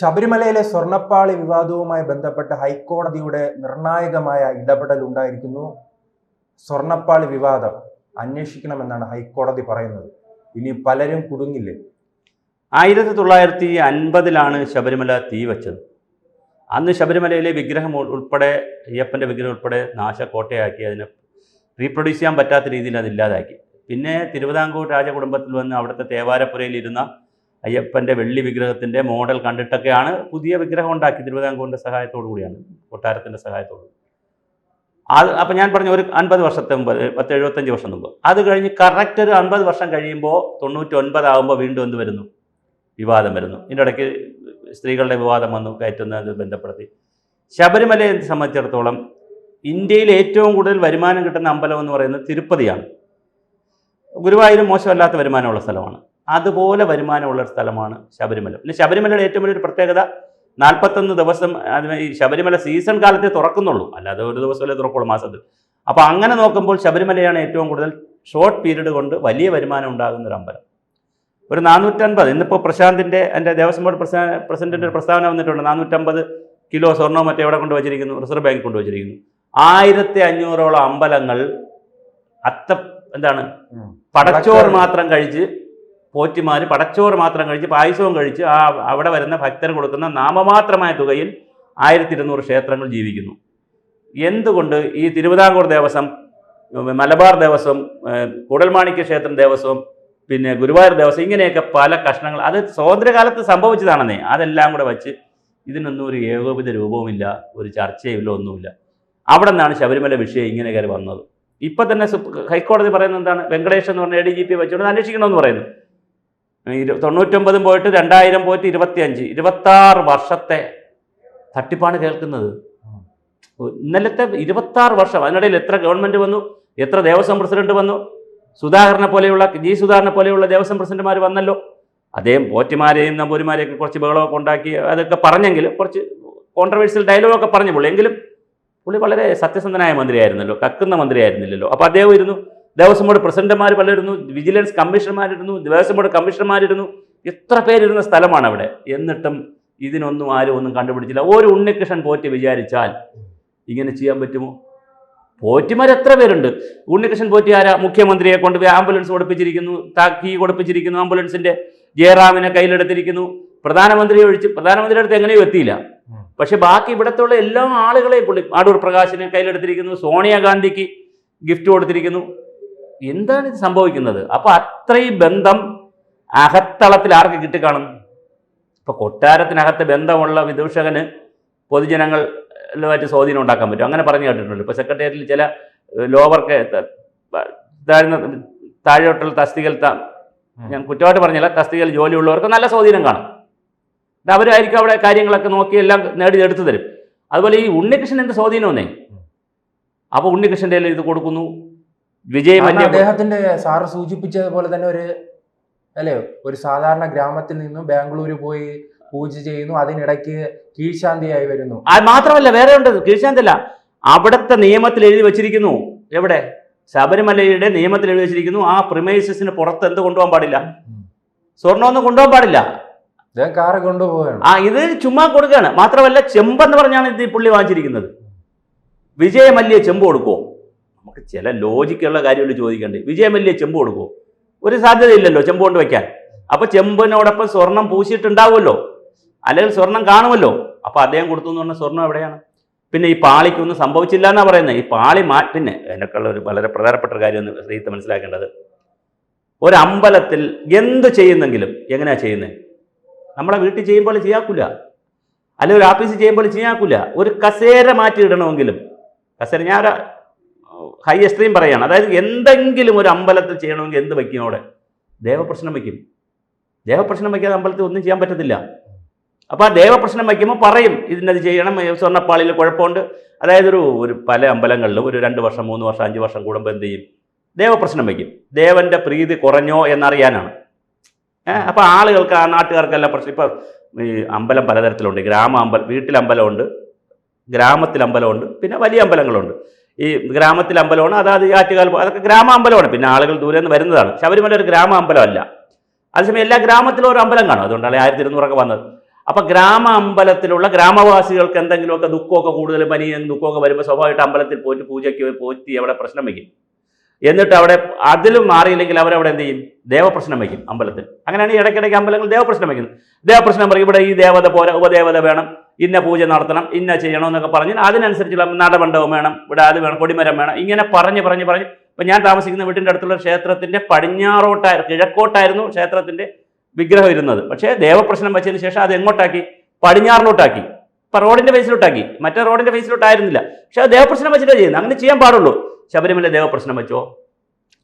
ശബരിമലയിലെ സ്വർണപ്പാളി വിവാദവുമായി ബന്ധപ്പെട്ട് ഹൈക്കോടതിയുടെ നിർണായകമായ ഇടപെടൽ ഉണ്ടായിരിക്കുന്നു. സ്വർണപ്പാളി വിവാദം അന്വേഷിക്കണമെന്നാണ് ഹൈക്കോടതി പറയുന്നത്. ഇനി പലരും കുടുങ്ങില്ലേ? ആയിരത്തി തൊള്ളായിരത്തി അൻപതിലാണ് ശബരിമല തീ വച്ചത്. അന്ന് ശബരിമലയിലെ വിഗ്രഹം ഉൾ- ഉൾപ്പെടെ അയ്യപ്പന്റെ വിഗ്രഹം ഉൾപ്പെടെ നാശക്കോട്ടയാക്കി. അതിനെ റീപ്രൊഡ്യൂസ് ചെയ്യാൻ പറ്റാത്ത രീതിയിൽ അതില്ലാതാക്കി പിന്നെ തിരുവിതാംകൂർ രാജകുടുംബത്തിൽ വന്ന് അവിടുത്തെ തേവാരപ്പുരയിൽ ഇരുന്ന അയ്യപ്പന്റെ വെള്ളി വിഗ്രഹത്തിന്റെ മോഡൽ കണ്ടിട്ടൊക്കെയാണ് പുതിയ വിഗ്രഹം ഉണ്ടാക്കി തിരുവിതാംകൂറിന്റെ സഹായത്തോടു കൂടിയാണ്. കൊട്ടാരത്തിന്റെ സഹായത്തോടു. അത് അപ്പം ഞാൻ പറഞ്ഞു ഒരു അൻപത് വർഷത്തെ മുമ്പ് പത്ത് എഴുപത്തഞ്ച് വർഷം മുമ്പ്. അത് കഴിഞ്ഞ് കറക്റ്റ് ഒരു അൻപത് വർഷം കഴിയുമ്പോൾ തൊണ്ണൂറ്റി ഒൻപതാകുമ്പോൾ വീണ്ടും എന്ത് വരുന്നു? വിവാദം വരുന്നു. ഇതിന്റെ ഇടയ്ക്ക് സ്ത്രീകളുടെ വിവാദം വന്നു കയറ്റുന്നത് ബന്ധപ്പെടുത്തി. ശബരിമലയെ സംബന്ധിച്ചിടത്തോളം ഇന്ത്യയിൽ ഏറ്റവും കൂടുതൽ വരുമാനം കിട്ടുന്ന അമ്പലം എന്ന് പറയുന്നത് തിരുപ്പതിയാണ്. ഗുരുവായൂരും മോശമല്ലാത്ത വരുമാനമുള്ള സ്ഥലമാണ്. അതുപോലെ വരുമാനമുള്ള ഒരു സ്ഥലമാണ് ശബരിമല. പിന്നെ ശബരിമലയുടെ ഏറ്റവും വലിയൊരു പ്രത്യേകത നാൽപ്പത്തൊന്ന് ദിവസം ഈ ശബരിമല സീസൺ കാലത്തെ തുറക്കുന്നുള്ളൂ. അല്ലാതെ ഒരു ദിവസമല്ലേ തുറക്കുള്ളൂ മാസത്തിൽ. അപ്പോൾ അങ്ങനെ നോക്കുമ്പോൾ ശബരിമലയാണ് ഏറ്റവും കൂടുതൽ ഷോർട്ട് പീരീഡ് കൊണ്ട് വലിയ വരുമാനം ഉണ്ടാകുന്ന ഒരു അമ്പലം. ഒരു നാനൂറ്റൻപത് ഇന്നിപ്പോൾ പ്രശാന്തിന്റെ എന്റെ ദേവസ്വം ബോർഡ് പ്രസാ ഒരു പ്രസ്താവന വന്നിട്ടുണ്ട്. നാനൂറ്റമ്പത് കിലോ സ്വർണവും മറ്റേ എവിടെ കൊണ്ട് വച്ചിരിക്കുന്നു? റിസർവ് ബാങ്ക് കൊണ്ട് വച്ചിരിക്കുന്നു. ആയിരത്തി അഞ്ഞൂറോളം അമ്പലങ്ങൾ അത്ത എന്താണ്? പടച്ചോർ പടച്ചോറ് മാത്രം കഴിച്ച് പോറ്റിമാർ പടച്ചോറ് മാത്രം കഴിച്ച് പായസവും കഴിച്ച് ആ അവിടെ വരുന്ന ഭക്തർ കൊടുക്കുന്ന നാമമാത്രമായ തുകയിൽ ആയിരത്തി ഇരുന്നൂറ് ക്ഷേത്രങ്ങൾ ജീവിക്കുന്നു. എന്തുകൊണ്ട് ഈ തിരുവിതാംകൂർ ദേവസ്വം മലബാർ ദേവസ്വം കൂടൽമാണിക്യ ക്ഷേത്രം ദേവസ്വം പിന്നെ ഗുരുവായൂർ ദേവസ്വം ഇങ്ങനെയൊക്കെ പല കഷ്ണങ്ങൾ അത് സ്വാതന്ത്ര്യകാലത്ത് സംഭവിച്ചതാണെന്നേ. അതെല്ലാം കൂടെ വച്ച് ഇതിനൊന്നും ഒരു ഏകോപിത രൂപവുമില്ല ഒരു ചർച്ചയില്ല ഒന്നുമില്ല. അവിടെ നിന്നാണ് ശബരിമല വിഷയം ഇങ്ങനെ കയറി വന്നത്. ഇപ്പം തന്നെ ഹൈക്കോടതി പറയുന്നത് എന്താണ്? വെങ്കടേഷ് എന്ന് പറഞ്ഞ എ ഡി ജി പി വെച്ചുകൊണ്ട് അന്വേഷിക്കണമെന്ന് പറയുന്നു. തൊണ്ണൂറ്റൊമ്പതും പോയിട്ട് രണ്ടായിരം പോയിട്ട് ഇരുപത്തിയഞ്ച്. ഇരുപത്താറ് വർഷത്തെ തട്ടിപ്പാണ് കേൾക്കുന്നത്. ഇന്നലത്തെ ഇരുപത്താറ് വർഷം. അതിനിടയിൽ എത്ര ഗവൺമെന്റ് വന്നു? എത്ര ദേവസ്വം പ്രസിഡന്റ് വന്നു? സുധാകരനെ പോലെയുള്ള ജി സുധാകരനെ പോലെയുള്ള ദേവസ്വം പ്രസിഡന്റുമാർ വന്നല്ലോ. അദ്ദേഹം പോറ്റിമാരെയും നമ്പൂരിമാരെയൊക്കെ കുറച്ച് ബഹളമൊക്കെ ഉണ്ടാക്കി അതൊക്കെ പറഞ്ഞെങ്കിലും കുറച്ച് കോൺട്രവേഴ്സ്യൽ ഡയലോഗൊക്കെ പറഞ്ഞു പുള്ളി എങ്കിലും പുള്ളി വളരെ സത്യസന്ധനായ മന്ത്രിയായിരുന്നല്ലോ. കക്കുന്ന മന്ത്രിയായിരുന്നില്ലല്ലോ. അപ്പോൾ അദ്ദേഹം ഇരുന്നു. ദേവസ്വം ബോർഡ് പ്രസിഡന്റുമാർ പലരുന്നു വിജിലൻസ് കമ്മീഷണർമാരിരുന്നു ദേവസ്വം ബോർഡ് കമ്മീഷണർമാരിരുന്നു എത്ര പേരിരുന്ന സ്ഥലമാണ് അവിടെ എന്നിട്ടും ഇതിനൊന്നും ആരും ഒന്നും കണ്ടുപിടിച്ചില്ല. ഒരു ഉണ്ണികൃഷ്ണൻ പോറ്റി വിചാരിച്ചാൽ ഇങ്ങനെ ചെയ്യാൻ പറ്റുമോ? പോറ്റിമാർ എത്ര പേരുണ്ട്? ഉണ്ണികൃഷ്ണൻ പോറ്റി ആരാ? മുഖ്യമന്ത്രിയെ കൊണ്ട് ആംബുലൻസ് കൊടുപ്പിച്ചിരിക്കുന്നു താക്കി കൊടുപ്പിച്ചിരിക്കുന്നു ആംബുലൻസിന്റെ ജയറാമിനെ കയ്യിലെടുത്തിരിക്കുന്നു. പ്രധാനമന്ത്രിയെ ഒഴിച്ച് പ്രധാനമന്ത്രിയുടെ അടുത്ത് എങ്ങനെയും എത്തിയില്ല. പക്ഷെ ബാക്കി ഇവിടത്തുള്ള എല്ലാ ആളുകളെയും പുള്ളി അടൂർ പ്രകാശിനെ കയ്യിലെടുത്തിരിക്കുന്നു സോണിയാഗാന്ധിക്ക് ഗിഫ്റ്റ് കൊടുത്തിരിക്കുന്നു. എന്താണ് ഇത് സംഭവിക്കുന്നത്? അപ്പോൾ അത്രയും ബന്ധം അകത്തളത്തിൽ ആർക്ക് കിട്ടിക്കാണും? ഇപ്പൊ കൊട്ടാരത്തിനകത്ത് ബന്ധമുള്ള വിദൂഷകന് പൊതുജനങ്ങളുമായിട്ട് സ്വാധീനം ഉണ്ടാക്കാൻ പറ്റും. അങ്ങനെ പറഞ്ഞു കേട്ടിട്ടുണ്ട്. ഇപ്പൊ സെക്രട്ടേറിയറ്റിൽ ചില ലോവർക്ക് താഴ്ന്ന താഴോട്ടുള്ള തസ്തികയിൽ ത- ഞാൻ കുറ്റമായിട്ട് പറഞ്ഞില്ല. തസ്തികയിൽ ജോലിയുള്ളവർക്ക് നല്ല സ്വാധീനം കാണും. അവരായിരിക്കും അവിടെ കാര്യങ്ങളൊക്കെ നോക്കി എല്ലാം നേടി എടുത്തു തരും. അതുപോലെ ഈ ഉണ്ണികൃഷ്ണൻ എന്ത് സ്വാധീനമെന്നേ അപ്പൊ ഉണ്ണികൃഷ്ണന്റെ കയ്യിൽ ഇത് കൊടുക്കുന്നു. വിജയ് മല്യ അദ്ദേഹത്തിന്റെ സാറ് സൂചിപ്പിച്ചതുപോലെ തന്നെ ഒരു അല്ലേ ഒരു സാധാരണ ഗ്രാമത്തിൽ നിന്നും ബാംഗ്ലൂർ പോയി പൂജ ചെയ്യുന്നു അതിനിടയ്ക്ക് കീഴ്ശാന്തിയായി വരുന്നു. അത് മാത്രമല്ല വേറെ ഉണ്ട്. കീഴ്ശാന്തി അല്ല അവിടുത്തെ നിയമത്തിൽ എഴുതി വെച്ചിരിക്കുന്നു. എവിടെ? ശബരിമലയുടെ നിയമത്തിൽ എഴുതി വെച്ചിരിക്കുന്നു. ആ പ്രിമൈസസിന് പുറത്ത് എന്ത് കൊണ്ടുപോകാൻ പാടില്ല. സ്വർണമൊന്നും കൊണ്ടുപോകാൻ പാടില്ല. കാറ് കൊണ്ടുപോവുകയാണ്. ആ ഇത് ചുമ്മാ കൊടുക്കുകയാണ്. മാത്രമല്ല ചെമ്പെന്ന് പറഞ്ഞാണ് ഇത് ഈ പുള്ളി വാങ്ങിച്ചിരിക്കുന്നത്. വിജയമല്യ ചെമ്പ് കൊടുക്കുമോ നമുക്ക് ചില ലോജിക്കുള്ള കാര്യങ്ങൾ ചോദിക്കേണ്ടത് വിജയമല്ലേ ചെമ്പ് കൊടുക്കുമോ ഒരു സാധ്യതയില്ലല്ലോ ചെമ്പ് കൊണ്ട് വയ്ക്കാൻ അപ്പൊ ചെമ്പിനോടൊപ്പം സ്വർണം പൂശിയിട്ടുണ്ടാവുമല്ലോ? അല്ലെങ്കിൽ സ്വർണം കാണുമല്ലോ? അപ്പോൾ അദ്ദേഹം കൊടുത്തു എന്ന് പറഞ്ഞ സ്വർണം എവിടെയാണ്? പിന്നെ ഈ പാളിക്കൊന്നും സംഭവിച്ചില്ല എന്നാ പറയുന്നത്. ഈ പാളി മാ പിന്നെ അതിനൊക്കെയുള്ള ഒരു വളരെ പ്രധാനപ്പെട്ട ഒരു കാര്യം ശ്രീത്ത് മനസ്സിലാക്കേണ്ടത്. ഒരു അമ്പലത്തിൽ എന്ത് ചെയ്യുന്നെങ്കിലും എങ്ങനെയാ ചെയ്യുന്നത്? നമ്മളെ വീട്ടിൽ ചെയ്യുമ്പോൾ ചെയ്യാക്കൂല. അല്ലെങ്കിൽ ഒരു ഓഫീസിൽ ചെയ്യുമ്പോൾ ചെയ്യാക്കൂല. ഒരു കസേര മാറ്റി ഇടണമെങ്കിലും കസേര ഞാൻ ഹൈ എക്സ്ട്രീം പറയുകയാണ് അതായത് എന്തെങ്കിലും ഒരു അമ്പലത്തിൽ ചെയ്യണമെങ്കിൽ എന്ത് വയ്ക്കും അവിടെ? ദേവപ്രശ്നം വയ്ക്കും. ദേവപ്രശ്നം വയ്ക്കാതെ അമ്പലത്തിൽ ഒന്നും ചെയ്യാൻ പറ്റത്തില്ല. അപ്പോൾ ആ ദേവപ്രശ്നം വയ്ക്കുമ്പോൾ പറയും ഇതിനത് ചെയ്യണം സ്വർണപ്പാളിയിൽ കുഴപ്പമുണ്ട്. അതായത് ഒരു ഒരു പല അമ്പലങ്ങളിലും ഒരു രണ്ട് വർഷം മൂന്ന് വർഷം അഞ്ച് വർഷം കൂടുമ്പോൾ എന്ത് ചെയ്യും? ദേവപ്രശ്നം വയ്ക്കും. ദേവന്റെ പ്രീതി കുറഞ്ഞോ എന്നറിയാനാണ്. ഏഹ് അപ്പോൾ ആളുകൾക്ക് ആ നാട്ടുകാർക്കെല്ലാം പ്രശ്നം. ഇപ്പോൾ ഈ അമ്പലം പലതരത്തിലുണ്ട്. ഗ്രാമ അമ്പലം ഗ്രാമത്തിൽ അമ്പലമുണ്ട് പിന്നെ വലിയ അമ്പലങ്ങളുണ്ട്. ഈ ഗ്രാമത്തിൽ അമ്പലമാണ് അതായത് ഈ ആറ്റുകാൽ അതൊക്കെ ഗ്രാമ അമ്പലമാണ് പിന്നെ ആളുകൾ ദൂരെ നിന്ന് വരുന്നതാണ്. ശബരിമല ഒരു ഗ്രാമ അമ്പലമല്ല അതേസമയം എല്ലാ ഗ്രാമത്തിലും ഒരു അമ്പലം കാണും. അതുകൊണ്ടാണ് ആയിരത്തി ഇരുന്നൂറൊക്കെ വന്നത്. അപ്പൊ ഗ്രാമ അമ്പലത്തിലുള്ള ഗ്രാമവാസികൾക്ക് എന്തെങ്കിലുമൊക്കെ ദുഃഖമൊക്കെ കൂടുതൽ പനിയും ദുഃഖമൊക്കെ വരുമ്പോൾ സ്വാഭാവികമായിട്ട് അമ്പലത്തിൽ പോയിട്ട് പൂജയ്ക്ക് പോയി പോറ്റി അവിടെ പ്രശ്നം വയ്ക്കും. എന്നിട്ട് അവിടെ അതിലും മാറിയില്ലെങ്കിൽ അവരവിടെ എന്ത് ചെയ്യും? ദേവപ്രശ്നം വയ്ക്കും അമ്പലത്തിൽ. അങ്ങനെയാണ് ഇടയ്ക്കിടയ്ക്ക് അമ്പലങ്ങൾ ദേവപ്രശ്നം വയ്ക്കുന്നത് ദേവപ്രശ്നം പറയും ഇവിടെ ഈ ദേവത പോരാ ഉപദേവത വേണം ഇന്ന പൂജ നടത്തണം ഇന്ന ചെയ്യണം എന്നൊക്കെ പറഞ്ഞ് അതിനനുസരിച്ചുള്ള നടമണ്ഡപം വേണം ഇവിടെ അത് വേണം കൊടിമരം വേണം ഇങ്ങനെ പറഞ്ഞ് പറഞ്ഞ് പറഞ്ഞ്. ഇപ്പം ഞാൻ താമസിക്കുന്ന വീട്ടിന്റെ അടുത്തുള്ള ക്ഷേത്രത്തിന്റെ പടിഞ്ഞാറോട്ടായിരുന്നു കിഴക്കോട്ടായിരുന്നു ക്ഷേത്രത്തിന്റെ വിഗ്രഹം ഇരുന്നത്. പക്ഷേ ദേവപ്രശ്നം വെച്ചതിന് ശേഷം അത് എങ്ങോട്ടാക്കി? പടിഞ്ഞാറിലോട്ടാക്കി. ഇപ്പം റോഡിന്റെ ഫേസിലോട്ടാക്കി മറ്റേ റോഡിന്റെ ഫേസിലോട്ടായിരുന്നില്ല പക്ഷേ ദേവപ്രശ്നം വെച്ചിട്ടാണ് ചെയ്യുന്നത്. അങ്ങനെ ചെയ്യാൻ പാടുള്ളൂ. ശബരിമല ദേവപ്രശ്നം വെച്ചോ?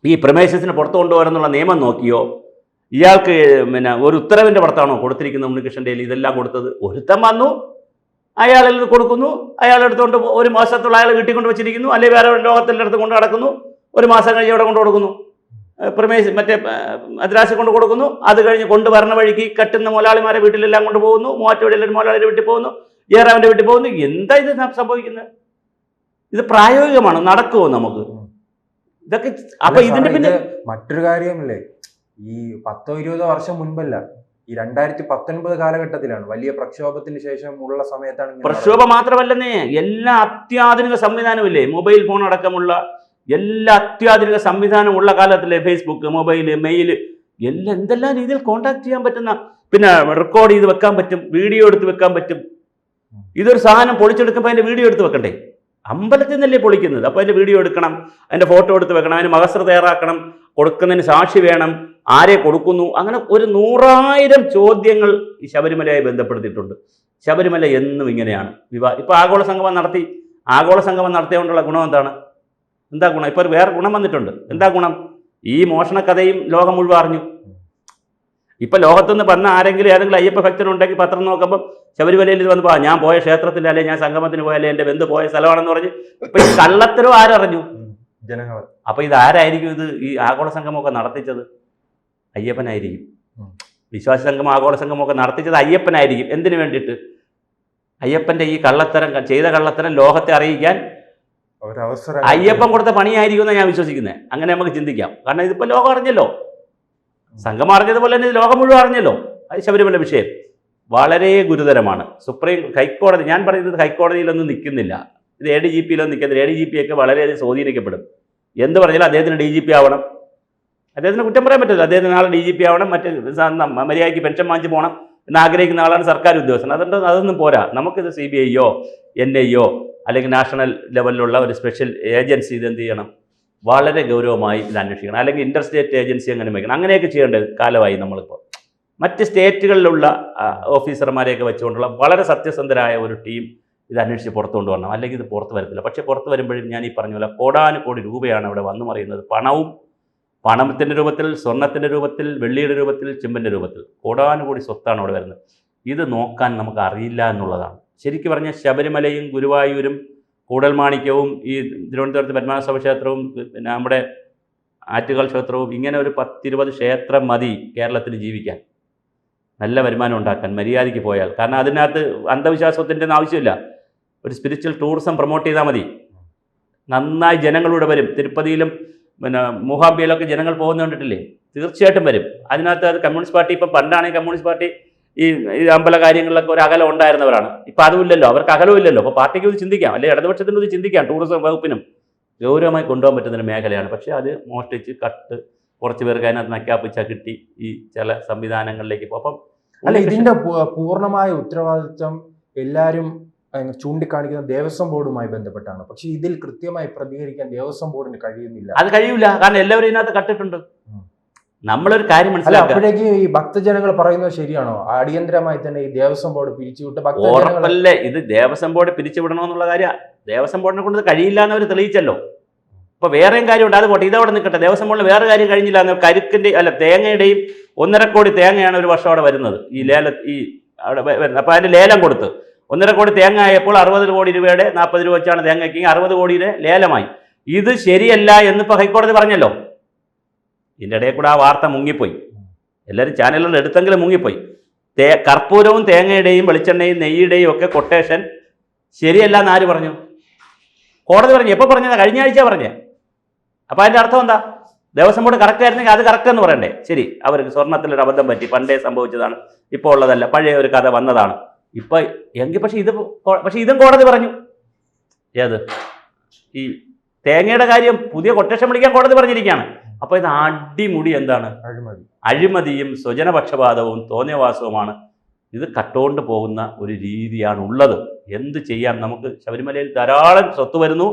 ഈ പ്രമേശത്തിന് പുറത്തു കൊണ്ടുവരുന്നുള്ള നിയമം നോക്കിയോ ഇയാൾക്ക് പിന്നെ ഒരു ഉത്തരവിന്റെ പുറത്താണോ കൊടുത്തിരിക്കുന്നത് ഉണ്ണികൃഷ്ണന്റെ ഇതെല്ലാം കൊടുത്തത് ഒരുത്തൻ വന്നു അയാളിൽ കൊടുക്കുന്നു അയാൾ എടുത്തുകൊണ്ട് ഒരു മാസത്തോളം അയാൾ വീട്ടിൽ കൊണ്ട് വെച്ചിരിക്കുന്നു അല്ലെങ്കിൽ വേറെ ലോകത്തിന്റെ അടുത്ത് കൊണ്ട് നടക്കുന്നു ഒരു മാസം കഴിഞ്ഞ് അവിടെ കൊണ്ട് കൊടുക്കുന്നു. പ്രമേശ് മറ്റേ മദ്രാസിൽ കൊണ്ട് കൊടുക്കുന്നു അത് കഴിഞ്ഞ് കൊണ്ടുവരണ വഴിക്ക് കെട്ടുന്ന മുതലാളിമാരെ വീട്ടിലെല്ലാം കൊണ്ടുപോകുന്നു പോകുന്നു ഒരു മുതലാളിയുടെ വീട്ടിൽ പോകുന്നു ജയറാമിന്റെ വീട്ടിൽ പോകുന്നു. എന്താ ഇത് സംഭവിക്കുന്നത്? ഇത് പ്രായോഗികമാണ്? നടക്കുമോ നമുക്ക്? ഇതൊക്കെ അപ്പൊ ഇതിന്റെ പിന്നെ മറ്റൊരു കാര്യമില്ലേ ഈ പത്തോ ഇരുപതോ വർഷം മുൻപല്ല ഈ രണ്ടായിരത്തി പത്തൊൻപത് കാലഘട്ടത്തിലാണ് വലിയ പ്രക്ഷോഭത്തിന് ശേഷം ഉള്ള സമയത്താണ് പ്രക്ഷോഭം മാത്രമല്ലെന്നേ എല്ലാ അത്യാധുനിക സംവിധാനമില്ലേ മൊബൈൽ ഫോൺ അടക്കമുള്ള എല്ലാ അത്യാധുനിക സംവിധാനം ഉള്ള കാലത്തിലെ ഫേസ്ബുക്ക് മൊബൈൽ മെയിൽ എല്ലാം എന്തെല്ലാം രീതിയിൽ കോണ്ടാക്ട് ചെയ്യാൻ പറ്റുന്ന പിന്നെ റെക്കോർഡ് ചെയ്ത് വെക്കാൻ പറ്റും വീഡിയോ എടുത്ത് വെക്കാൻ പറ്റും. ഇതൊരു സാധനം പൊളിച്ചെടുക്കുമ്പോൾ അതിന്റെ വീഡിയോ എടുത്ത് വെക്കണ്ടേ? അമ്പലത്തിൽ നിന്നല്ലേ പൊളിക്കുന്നത്? അപ്പോൾ അതിന്റെ വീഡിയോ എടുക്കണം അതിന്റെ ഫോട്ടോ എടുത്ത് വെക്കണം അതിന് മഹസ്ത്ര തയ്യാറാക്കണം കൊടുക്കുന്നതിന് സാക്ഷി വേണം ആരെ കൊടുക്കുന്നു? അങ്ങനെ ഒരു നൂറായിരം ചോദ്യങ്ങൾ ഈ ശബരിമലയായി ബന്ധപ്പെടുത്തിയിട്ടുണ്ട്. ശബരിമല എന്നും ഇങ്ങനെയാണ്. വിവാ ഇപ്പൊ ആഗോള സംഗമം നടത്തി. ആഗോള സംഗമം നടത്തിയതുകൊണ്ടുള്ള ഗുണം എന്താണ്? എന്താ ഗുണം? ഇപ്പൊ വേറെ ഗുണം വന്നിട്ടുണ്ട്. എന്താ ഗുണം? ഈ മോഷണ കഥയും ലോകം മുഴുവൻ അറിഞ്ഞു. ഇപ്പൊ ലോകത്തുനിന്ന് വന്ന ആരെങ്കിലും ഏതെങ്കിലും അയ്യപ്പ ഭക്തനുണ്ടെങ്കിൽ പത്രം നോക്കുമ്പോൾ ശബരിമലയിൽ ഇത് പോകാം ഞാൻ പോയ ക്ഷേത്രത്തിൽ അല്ലെ ഞാൻ സംഗമത്തിന് പോയാലേ എന്റെ ബന്ധു പോയ സ്ഥലമാണെന്ന് പറഞ്ഞ് ഇപ്പം ഈ കള്ളത്തരം ആരറിഞ്ഞു ജനങ്ങൾ അപ്പോൾ ഇത് ആരായിരിക്കും ഇത് ഈ ആഗോള സംഗമമൊക്കെ നടത്തിച്ചത്? അയ്യപ്പനായിരിക്കും. വിശ്വാസ സംഗമം ആഗോള സംഗമമൊക്കെ നടത്തിച്ചത് അയ്യപ്പനായിരിക്കും. എന്തിനു വേണ്ടിയിട്ട്? അയ്യപ്പന്റെ ഈ കള്ളത്തരം ചെയ്ത കള്ളത്തരം ലോകത്തെ അറിയിക്കാൻ അയ്യപ്പൻ കൊടുത്ത പണിയായിരിക്കും എന്നാണ് ഞാൻ വിശ്വസിക്കുന്നത് അങ്ങനെ നമുക്ക് ചിന്തിക്കാം. കാരണം ഇതിപ്പോൾ ലോകം അറിഞ്ഞല്ലോ. സംഘം അറിഞ്ഞതുപോലെ തന്നെ ലോകം മുഴുവൻ അറിഞ്ഞല്ലോ. ശബരിമല വിഷയം. വളരെ ഗുരുതരമാണ്. സുപ്രീം ഹൈക്കോടതി ഞാൻ പറയുന്നത് ഹൈക്കോടതിയിലൊന്നും നിൽക്കുന്നില്ല. ഇത് എ ഡി ജി പിയിലൊന്നും നിൽക്കുന്നില്ല എ ഡി ജി പി ഒക്കെ വളരെയധികം സ്വാധീനിക്കപ്പെടും. എന്ത് പറഞ്ഞാലും അദ്ദേഹത്തിന് ഡി ജി പി ആവണം. അദ്ദേഹത്തിന് കുറ്റം പറയാൻ പറ്റില്ല അദ്ദേഹത്തിന് നാളെ ഡി ജി പി ആവണം. മറ്റ് മര്യാദയ്ക്ക് പെൻഷൻ വാങ്ങിച്ച് പോകണം എന്ന് ആഗ്രഹിക്കുന്ന ആളാണ് സർക്കാർ ഉദ്യോഗസ്ഥൻ. അതുകൊണ്ട് അതൊന്നും പോരാ. നമുക്കിത് സി ബി ഐയോ എൻ ഐയോ അല്ലെങ്കിൽ നാഷണൽ ലെവലിലുള്ള ഒരു സ്പെഷ്യൽ ഏജൻസി ഇത് എന്ത് ചെയ്യണം? വളരെ ഗൗരവമായി ഇത് അന്വേഷിക്കണം. അല്ലെങ്കിൽ ഇന്റർ സ്റ്റേറ്റ് ഏജൻസി അങ്ങനെ വയ്ക്കണം. അങ്ങനെയൊക്കെ ചെയ്യേണ്ട കാലമായി നമ്മളിപ്പോൾ. മറ്റ് സ്റ്റേറ്റുകളിലുള്ള ഓഫീസർമാരെയൊക്കെ വെച്ചുകൊണ്ടുള്ള വളരെ സത്യസന്ധരായ ഒരു ടീം ഇത് അന്വേഷിച്ച് പുറത്തു കൊണ്ടുവരണം അല്ലെങ്കിൽ ഇത് പുറത്ത് വരത്തില്ല. പക്ഷേ പുറത്ത് വരുമ്പോഴും ഞാൻ ഈ പറഞ്ഞ പോലെ കോടാനുകോടി രൂപയാണ് അവിടെ വന്നു മറിയുന്നത് പണവും പണത്തിന്റെ രൂപത്തിൽ സ്വർണത്തിന്റെ രൂപത്തിൽ വെള്ളിയുടെ രൂപത്തിൽ ചെമ്പിന്റെ രൂപത്തിൽ. കോടാനുകോടി സ്വത്താണ് അവിടെ വരുന്നത്. ഇത് നോക്കാൻ നമുക്ക് അറിയില്ല എന്നുള്ളതാണ്. ശരിക്കും പറഞ്ഞാൽ ശബരിമലയും ഗുരുവായൂരും കൂടൽമാണിക്യവും ഈ തിരുവനന്തപുരത്ത് പത്മനാഭസ്വാമി ക്ഷേത്രവും പിന്നെ നമ്മുടെ ആറ്റുകാൽ ക്ഷേത്രവും ഇങ്ങനെ ഒരു പത്തിരുപത് ക്ഷേത്രം മതി കേരളത്തിൽ ജീവിക്കാൻ. നല്ല വരുമാനം ഉണ്ടാക്കാൻ മര്യാദയ്ക്ക് പോയാൽ. കാരണം അതിനകത്ത് അന്ധവിശ്വാസത്തിന്റെ ആവശ്യമില്ല. ഒരു സ്പിരിച്വൽ ടൂറിസം പ്രൊമോട്ട് ചെയ്താൽ മതി. നന്നായി ജനങ്ങളിവിടെ വരും. തിരുപ്പതിയിലും പിന്നെ മൂഹാംബിയിലൊക്കെ ജനങ്ങൾ പോകുന്ന കണ്ടിട്ടില്ലേ? തീർച്ചയായിട്ടും വരും. അതിനകത്ത് അത് കമ്മ്യൂണിസ്റ്റ് പാർട്ടി ഇപ്പം പണ്ടാണെങ്കിൽ കമ്മ്യൂണിസ്റ്റ് പാർട്ടി ഈ അമ്പല കാര്യങ്ങളിലൊക്കെ ഒരു അകലം ഉണ്ടായിരുന്നവരാണ്. ഇപ്പം അതുമില്ലല്ലോ അവർക്ക് അകലവും ഇല്ലല്ലോ. അപ്പോൾ പാർട്ടിക്ക് ഇത് ചിന്തിക്കാം. അല്ലെങ്കിൽ ഇടതുപക്ഷത്തിന് ഇത് ചിന്തിക്കാം. ടൂറിസം വകുപ്പിനും. ഗൗരവമായി കൊണ്ടുപോകാൻ പറ്റുന്ന ഒരു മേഖലയാണ്. പക്ഷേ അത് മോഷ്ടിച്ച് കട്ട് കുറച്ച് പേർക്ക് അതിനകത്ത് നക്കാപ്പിച്ച കിട്ടി ഈ ചില സംവിധാനങ്ങളിലേക്ക് പോകും. അപ്പം അല്ല ഇതിന്റെ പൂർണമായ ഉത്തരവാദിത്വം എല്ലാവരും ചൂണ്ടിക്കാണിക്കുന്ന ദേവസ്വം ബോർഡുമായി ബന്ധപ്പെട്ടാണ്. പക്ഷേ ഇതിൽ കൃത്യമായി പ്രതികരിക്കാൻ ദേവസ്വം ബോർഡിന് കഴിയുന്നില്ല. അത് കഴിയൂല. കാരണം എല്ലാവരും ഇതിനകത്ത് കട്ടിട്ടുണ്ട്. നമ്മളൊരു കാര്യം മനസ്സിലാക്കുക. അപ്പോഴേക്ക് ഈ ഭക്തജനങ്ങൾ പറയുന്നത് ശരിയാണോ? അടിയന്തരമായി തന്നെ ഈ ദേവസ്വം ബോർഡ് പിരിച്ചുവിട്ട് ഉറപ്പല്ലേ? ഇത് ദേവസ്വം ബോർഡ് പിരിച്ചുവിടണമെന്നുള്ള കാര്യം ദേവസ്വം ബോർഡിനെ കൊണ്ട് കഴിയില്ല എന്നവർ തെളിയിച്ചല്ലോ. ഇപ്പൊ വേറെയും കാര്യമുണ്ട്. അത് പോട്ടെ ഇതവിടെ നിൽക്കട്ടെ. ദേവസ്വം ബോർഡിൽ വേറെ കാര്യം കഴിഞ്ഞില്ല എന്ന് കരുക്കിന്റെ അല്ല തേങ്ങയുടെയും ഒന്നര കോടി തേങ്ങയാണ് ഒരു വർഷം അവിടെ വരുന്നത്. ഈ ലേല ഈ അവിടെ വരുന്നത്. അപ്പൊ അതിന്റെ ലേലം കൊടുത്ത്. ഒന്നര കോടി തേങ്ങ ആയപ്പോൾ അറുപത് കോടി രൂപയുടെ നാൽപ്പത് രൂപ വെച്ചാണ് തേങ്ങയ്ക്ക് അറുപത് കോടിയുടെ ലേലമായി. ഇത് ശരിയല്ല എന്നിപ്പോ ഹൈക്കോടതി പറഞ്ഞല്ലോ. ഇതിന്റെ ഇടയിൽ കൂടെ ആ വാർത്ത മുങ്ങിപ്പോയി. എല്ലാവരും ചാനലുകൾ എടുത്തെങ്കിലും മുങ്ങിപ്പോയി. തേ കർപ്പൂരവും തേങ്ങയുടെയും വെളിച്ചെണ്ണയും നെയ്യുടെയും ഒക്കെ കൊട്ടേഷൻ ശരിയല്ല എന്ന് ആര് പറഞ്ഞു? കോടതി പറഞ്ഞു. എപ്പോൾ പറഞ്ഞതാ? കഴിഞ്ഞ ആഴ്ച പറഞ്ഞേ. അപ്പോൾ അതിന്റെ അർത്ഥം എന്താ? ദേവസ്വം ബോർഡ് കറക്റ്റ് ആയിരുന്നെങ്കിൽ അത് കറക്റ്റ് എന്ന് പറയണ്ടേ. ശരി അവർക്ക് സ്വർണത്തിലൊരു അബദ്ധം പറ്റി. പണ്ടേ സംഭവിച്ചതാണ്. ഇപ്പോൾ ഉള്ളതല്ല. പഴയ ഒരു കഥ വന്നതാണ്. ഇപ്പം എങ്കിൽ പക്ഷേ ഇത് പക്ഷെ ഇതും കോടതി പറഞ്ഞു. ഏത്? ഈ തേങ്ങയുടെ കാര്യം പുതിയ കൊട്ടേഷൻ പിടിക്കാൻ കോടതി പറഞ്ഞിരിക്കുകയാണ്. അപ്പൊ ഇത് അടിമുടി എന്താണ്? അഴിമതി. അഴിമതിയും സ്വജനപക്ഷപാതവും തോന്നിയവാസവുമാണ്. ഇത് കട്ടുകൊണ്ട് പോകുന്ന ഒരു രീതിയാണ് ഉള്ളത് എന്ത് ചെയ്യാം? നമുക്ക് ശബരിമലയിൽ ധാരാളം സ്വത്ത് വരുന്നു.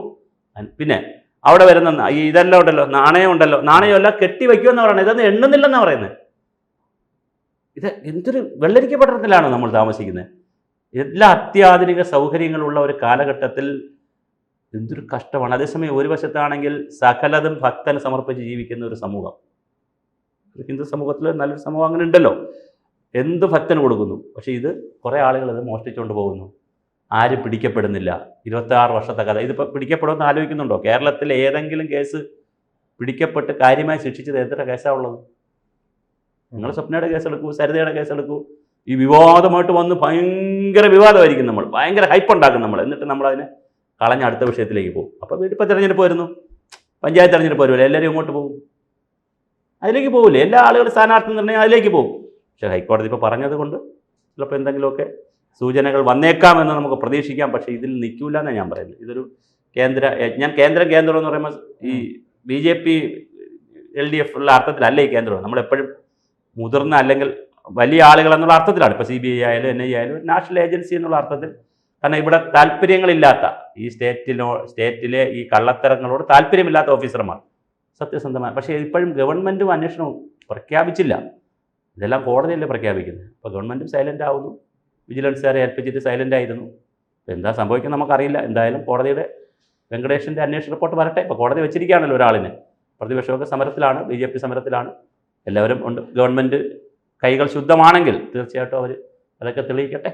പിന്നെ അവിടെ വരുന്ന ഇതെല്ലാം ഉണ്ടല്ലോ നാണയം ഉണ്ടല്ലോ. നാണയമല്ല കെട്ടി വയ്ക്കുമെന്ന് പറയുന്നത്. ഇതൊന്നും എണ്ണുന്നില്ലെന്നാണ് പറയുന്നത്. ഇത് എന്തൊരു വെള്ളരിക്കപ്പെട്ടത്തിലാണ് നമ്മൾ താമസിക്കുന്നത്. എല്ലാ അത്യാധുനിക സൗകര്യങ്ങളുള്ള ഒരു കാലഘട്ടത്തിൽ എന്തൊരു കഷ്ടമാണ്. അതേസമയം ഒരു വശത്താണെങ്കിൽ സകലതും ഭക്തന് സമർപ്പിച്ച് ജീവിക്കുന്ന ഒരു സമൂഹം. ഹിന്ദു സമൂഹത്തിൽ നല്ലൊരു സമൂഹം അങ്ങനെ ഉണ്ടല്ലോ. എന്ത് ഭക്തന് കൊടുക്കുന്നു? പക്ഷേ ഇത് കുറേ ആളുകൾ ഇത് മോഷ്ടിച്ചുകൊണ്ട് പോകുന്നു. ആരും പിടിക്കപ്പെടുന്നില്ല. ഇരുപത്താറ് വർഷത്തെ കഥ. ഇതിപ്പോൾ പിടിക്കപ്പെടുമെന്ന് ആലോചിക്കുന്നുണ്ടോ? കേരളത്തിൽ ഏതെങ്കിലും കേസ് പിടിക്കപ്പെട്ട് കാര്യമായി ശിക്ഷിച്ചത് എത്ര കേസാണ് ഉള്ളത്? നിങ്ങൾ സ്വപ്നയുടെ കേസെടുക്കൂ സരിതയുടെ കേസെടുക്കൂ. ഈ വിവാദമായിട്ട് വന്ന് ഭയങ്കര വിവാദമായിരിക്കും നമ്മൾ. ഭയങ്കര ഹൈപ്പ് ഉണ്ടാക്കും നമ്മൾ. എന്നിട്ട് നമ്മളതിനെ കളഞ്ഞ അടുത്ത വിഷയത്തിലേക്ക് പോകും. അപ്പോൾ വീട്ടിപ്പോൾ തിരഞ്ഞെടുപ്പ് വരുന്നു. പഞ്ചായത്ത് തിരഞ്ഞെടുപ്പ് വരുമല്ലോ. എല്ലാവരും ഇങ്ങോട്ട് പോകും? അതിലേക്ക് പോകില്ലേ എല്ലാ ആളുകളും സ്ഥാനാർത്ഥി നിർണയം അതിലേക്ക് പോകും. പക്ഷേ ഹൈക്കോടതി ഇപ്പോൾ പറഞ്ഞത് കൊണ്ട് ചിലപ്പോൾ എന്തെങ്കിലുമൊക്കെ സൂചനകൾ വന്നേക്കാമെന്ന് നമുക്ക് പ്രതീക്ഷിക്കാം. പക്ഷേ ഇതിൽ നിൽക്കില്ല എന്നാണ് ഞാൻ പറയുന്നത്. ഇതൊരു കേന്ദ്ര ഞാൻ കേന്ദ്രം കേന്ദ്രം എന്ന് പറയുമ്പോൾ ഈ B J P L D F ഉള്ള അർത്ഥത്തിലല്ല ഈ കേന്ദ്രം. നമ്മളെപ്പോഴും മുതിർന്ന അല്ലെങ്കിൽ വലിയ ആളുകൾ എന്നുള്ള അർത്ഥത്തിലാണ്. ഇപ്പോൾ സി ബി ഐ ആയാലും എൻ ഐ ആയാലും നാഷണൽ ഏജൻസി എന്നുള്ള അർത്ഥത്തിൽ കാരണം ഇവിടെ താല്പര്യങ്ങളില്ലാത്ത ഈ സ്റ്റേറ്റിനോ സ്റ്റേറ്റിലെ ഈ കള്ളത്തരങ്ങളോട് താല്പര്യമില്ലാത്ത ഓഫീസർമാർ. സത്യസന്ധമായ പക്ഷേ ഇപ്പോഴും ഗവൺമെന്റും അന്വേഷണവും പ്രഖ്യാപിച്ചില്ല. ഇതെല്ലാം കോടതിയല്ലേ പ്രഖ്യാപിക്കുന്നത്? അപ്പോൾ ഗവൺമെന്റും സൈലന്റ് ആവുന്നു. വിജിലൻസുകാരെ ഏൽപ്പിച്ചിട്ട് സൈലന്റ് ആയിരുന്നു. അപ്പോൾ എന്താ സംഭവിക്കുന്നത് നമുക്കറിയില്ല. എന്തായാലും കോടതിയുടെ വെങ്കടേഷിന്റെ അന്വേഷണ റിപ്പോർട്ട് വരട്ടെ. ഇപ്പോൾ കോടതി വെച്ചിരിക്കുകയാണല്ലോ ഒരാളിനെ. പ്രതിപക്ഷമൊക്കെ സമരത്തിലാണ് ബി ജെ പി സമരത്തിലാണ്. എല്ലാവരും ഉണ്ട്. ഗവൺമെന്റ് കൈകൾ ശുദ്ധമാണെങ്കിൽ തീർച്ചയായിട്ടും അവർ അതൊക്കെ തെളിയിക്കട്ടെ.